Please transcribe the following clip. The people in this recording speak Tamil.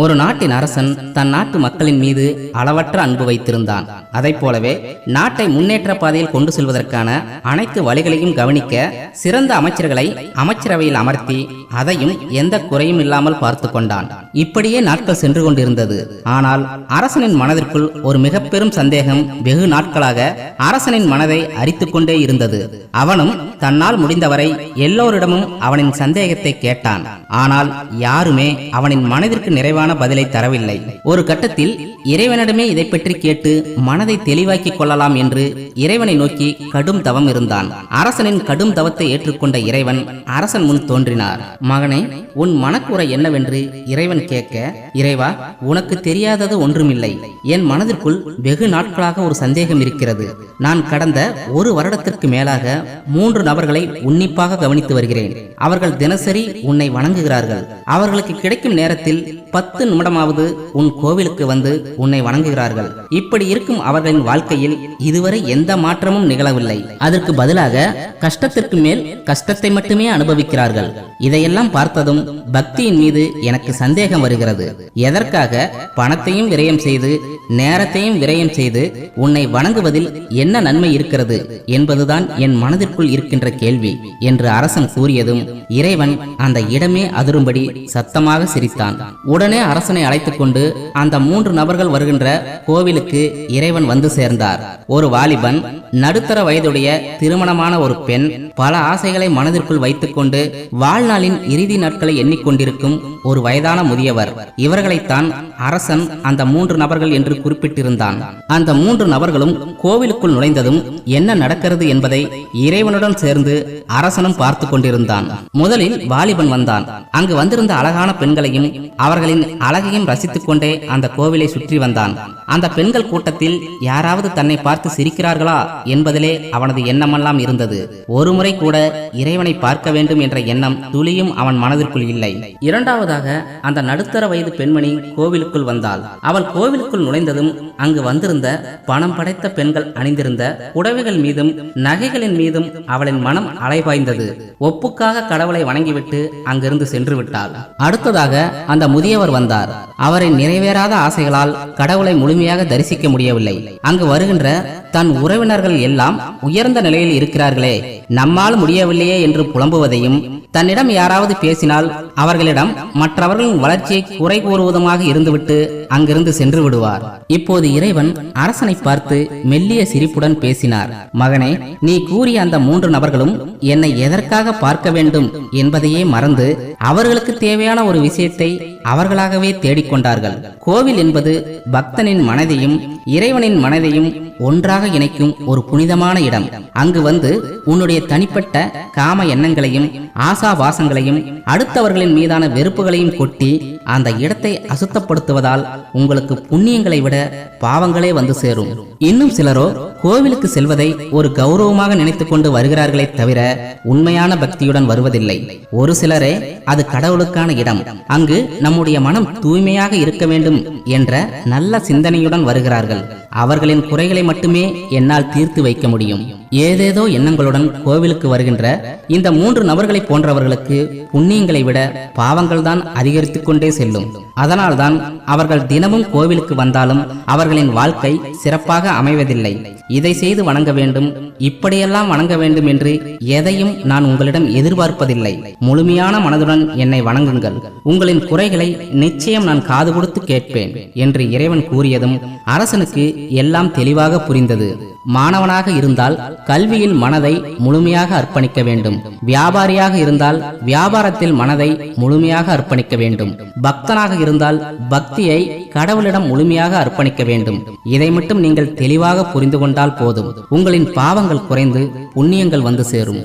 ஒரு நாட்டின் அரசன் தன் நாட்டு மக்களின் மீது அளவற்ற அன்பு வைத்திருந்தான். அதை போலவே நாட்டை முன்னேற்ற பாதையில் கொண்டு செல்வதற்கான அனைத்து வழிகளையும் கவனிக்க சிறந்த அமைச்சர்களை அமைச்சரவையில் அமர்த்தி அதையும் எந்த குறையும் இல்லாமல் பார்த்து கொண்டான். இப்படியே நாட்கள் சென்று கொண்டிருந்தது. ஆனால் அரசனின் மனதிற்குள் ஒரு மிக பெரும் சந்தேகம் வெகு நாட்களாக அரசனின் மனதை அரித்துக்கொண்டே இருந்தது. அவனும் தன்னால் முடிந்தவரை எல்லோரிடமும் அவனின் சந்தேகத்தை கேட்டான். ஆனால் யாருமே அவனின் மனதிற்கு நிறைவான பதிலை தரவில்லை. ஒரு கட்டத்தில் இறைவனிடமே இதை பற்றி கேட்டு மனதை தெளிவாக்கிக் கொள்ளலாம் என்று இறைவனை நோக்கி கடும் தவம் இருந்தான். அரசனின் கடும் தவத்தை ஏற்றுக்கொண்ட இறைவன் அரசன் முன் தோன்றினார். மகனே உன் மனக்குறை என்னவென்று இறைவன் கேட்க இறைவா உனக்கு தெரியாதது ஒன்றுமில்லை. என் மனதிற்குள் வெகு நாட்களாக ஒரு சந்தேகம் இருக்கிறது. நான் கடந்த ஒரு வருடத்திற்கு மேலாக மூன்று நபர்களை உன்னிப்பாக கவனித்து வருகிறேன். அவர்கள் தினசரி உன்னை வணங்குகிறார்கள். அவர்களுக்கு கிடைக்கும் நேரத்தில் பத்து நிமிடமாவது உன் கோவிலுக்கு வந்து உன்னை வணங்குகிறார்கள். இப்படி இருக்கும் அவர்களின் வாழ்க்கையில் இதுவரை எந்த மாற்றமும் நிகழவில்லை. அதற்கு பதிலாக கஷ்டத்திற்கு மேல் கஷ்டத்தை மட்டுமே அனுபவிக்கிறார்கள். இதையெல்லாம் பார்த்ததும் பக்தியின் மீது எனக்கு சந்தேகம் வருகிறது. எதற்காக பணத்தையும் விரயம் செய்து நேரத்தையும் விரயம் செய்து உன்னை வணங்குவதில் என்ன நன்மை இருக்கிறது என்பதுதான் என் மனதிற்குள் இருக்கின்ற கேள்வி என்று அரசன் கூறியதும் இறைவன் அந்த இடமே அதிரும்படி சத்தமாக சிரித்தான். உடனே அரசனை அழைத்துக் கொண்டு அந்த மூன்று நபர்கள் வருகின்ற கோவிலுக்கு இறைவன் வந்து சேர்ந்தார். ஒரு வாலிபன் நடுத்தர வயதுடைய திருமணமான ஒரு பெண் பல ஆசைகளை மனதிற்குள் வைத்துக்கொண்டு வாழ்நாளின் இறுதி நாட்களை எண்ணிக்கொண்டிருக்கும் ஒரு வயதான முதியவர். இவர்களைத்தான் அரசன் அந்த மூன்று நபர்கள் என்று குறிப்பிட்டிருந்தான். அந்த மூன்று நபர்களும் கோவிலுக்குள் நுழைந்ததும் என்ன நடக்கிறது என்பதை இறைவனுடன் சேர்ந்து அரசனும் பார்த்து கொண்டிருந்தான் முதலில் வாலிபன் வந்தான். அங்கு வந்திருந்த அழகான பெண்களையும் அவர்களின் அழகையும் ரசித்துக் கொண்டே அந்த கோவிலை சுற்றி வந்தான். அந்த பெண்கள் கூட்டத்தில் யாராவது தன்னை பார்த்து சிரிக்கிறார்களா என்பதிலே அவனது எண்ணமெல்லாம் இருந்தது. ஒருமுறை கூட இறைவனை பார்க்க வேண்டும் என்ற எண்ணம் துளியும் அவன் மனதிற்குள் இல்லை. இரண்டாவதாக அந்த நடுத்தர வயது பெண்மணி கோவிலுக்குள் வந்தாள். அவள் கோவிலுக்குள் நுழைந்ததும் அங்கு வந்திருந்த பணம் படைத்த பெண்கள் அணிந்திருந்த புடவைகள் மீதும் நகைகளின் மீதும் அவளின் மனம் அலைபாய்ந்தது. ஒப்புக்காக கடவுளை வணங்கிவிட்டு அங்கிருந்து சென்று விட்டாள். அடுத்ததாக அந்த முதியவர் வந்தார். அவரின் நிறைவேறாத ஆசைகளால் கடவுளை முழுமையாக தரிசிக்க முடியவில்லை. அங்கு வருகின்ற தன் உறவினர்கள் எல்லாம் உயர்ந்த நிலையில் இருக்கிறார்களே. நம்மால் முடியவில்லையே என்று புலம்புவதையும் தன்னிடம் யாராவது பேசினால் அவர்களிடம் மற்றவர்களின் வளர்ச்சியை குறை கூறுவதுமாக இருந்துவிட்டு அங்கிருந்து சென்று விடுவார். இப்போது இறைவன் அரசனை பார்த்து மெல்லிய சிரிப்புடன் பேசினார். மகனே நீ கூறிய அந்த மூன்று நபர்களும் என்னை எதற்காக பார்க்க வேண்டும் என்பதையே மறந்து அவர்களுக்கு தேவையான ஒரு விஷயத்தை அவர்களாகவே தேடிக்கொண்டார்கள் கோவில் என்பது பக்தனின் மனதையும் இறைவனின் மனதையும் ஒன்றாக இணைக்கும் ஒரு புனிதமான இடம். அங்கு வந்து உன்னுடைய தனிப்பட்ட காம எண்ணங்களையும் ஆசா வாசங்களையும் அடுத்தவர்களின் மீதான வெறுப்புகளையும் கொட்டி அந்த இடத்தை அசுத்தப்படுத்துவதால் உங்களுக்கு புண்ணியங்களை விட பாவங்களே வந்து சேரும். இன்னும் சிலரோ கோவிலுக்கு செல்வதை ஒரு கௌரவமாக நினைத்துக் கொண்டு வருகிறார்களே தவிர உண்மையான பக்தியுடன் வருவதில்லை. ஒரு சிலரே அது கடவுளுக்கான இடம். அங்கு நம்முடைய மனம் தூய்மையாக இருக்க வேண்டும் என்ற நல்ல சிந்தனையுடன் வருகிறார்கள். அவர்களின் குறைகளை மட்டுமே என்னால் தீர்த்து வைக்க முடியும். ஏதேதோ எண்ணங்களுடன் கோவிலுக்கு வருகின்ற இந்த மூன்று நபர்களை போன்றவர்களுக்கு புண்ணியங்களை விட பாவங்கள் தான் அதிகரித்துக் கொண்டே செல்லும். அதனால்தான் அவர்கள் தினமும் கோவிலுக்கு வந்தாலும் அவர்களின் வாழ்க்கை சிறப்பாக அமைவதில்லை. இதை செய்து வணங்க வேண்டும். இப்படியெல்லாம் வணங்க வேண்டும் என்று எதையும் நான் உங்களிடம் எதிர்பார்ப்பதில்லை. முழுமையான மனதுடன் என்னை வணங்குங்கள். உங்களின் குறைகளை நிச்சயம் நான் காது கொடுத்து கேட்பேன் என்று இறைவன் கூறியதும் அரசனுக்கு எல்லாம் தெளிவாக புரிந்தது. மாணவனாக இருந்தால் கல்வியில் மனதை முழுமையாக அர்ப்பணிக்க வேண்டும். வியாபாரியாக இருந்தால் வியாபாரத்தில் மனதை முழுமையாக அர்ப்பணிக்க வேண்டும். பக்தனாக இருந்தால் பக்தியை கடவுளிடம் முழுமையாக அர்ப்பணிக்க வேண்டும். இதை மட்டும் நீங்கள் தெளிவாக புரிந்து கொண்டால் போதும். உங்களின் பாவங்கள் குறைந்து புண்ணியங்கள் வந்து சேரும்.